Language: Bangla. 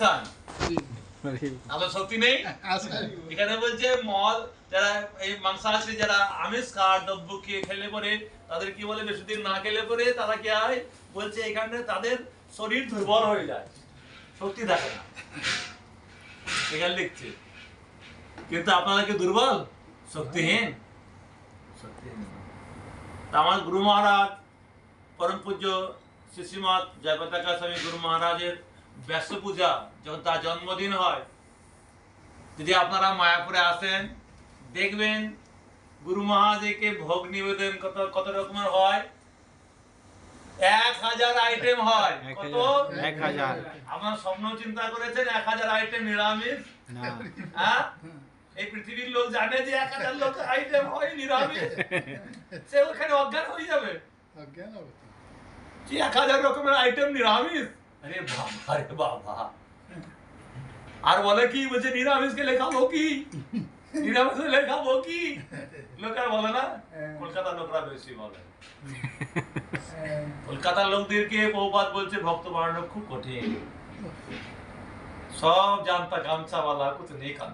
খান আপনার শক্তি নেই? এখানে বলছে মদ যারা এই মাংসাশী যারা আমিষ খান দ্রব্য খেয়ে খেলে পরে তাদের কি বলে বেশি দিন না খেলে পরে তারা কি হয়? বলছে এখানে তাদের শরীর দুর্বল হয়ে যায়। শক্তি থাকে না। এখানে লিখছে। কিন্তু আপনারা কি দুর্বল? শক্তিহীন। আমার গুরু মহারাজ পরম পূজ্য শ্রীশ্রীমৎ জয়পতাকা স্বামী গুরু মহারাজের ব্যস্ত পূজা যখন তার জন্মদিন হয় যদি আপনারা মায়াপুরে আসেন দেখবেন গুরু মহাদেবকে ভোগ নিবেদন কত কত রকমের হয়। এক হাজার আইটেম হয়। কত? এক হাজার। আপনার স্বপ্ন চিন্তা করেছেন এক হাজার আইটেম নিরামিষ? না। হ্যাঁ? এই পৃথিবীর লোক জানে যে এক হাজার লোক আইটেম হয় নিরামিষ। সে ওখানে অজ্ঞান হয়ে যাবে। অজ্ঞান যে এক হাজার রকমের আইটেম নিরামিষ? আরে বাবা রে বাবা আর বলে কি বলছে নিরামিষকে লেখাবো কি নিরামিষ লেখাবো কি লোক আর বলে না কলকাতার লোকরা বেশি বলে কলকাতার লোকদেরকে বহুপাত বলছে ভক্ত বানানো খুব কঠিন সব জানতা গামছা वाला कुछ नहीं काम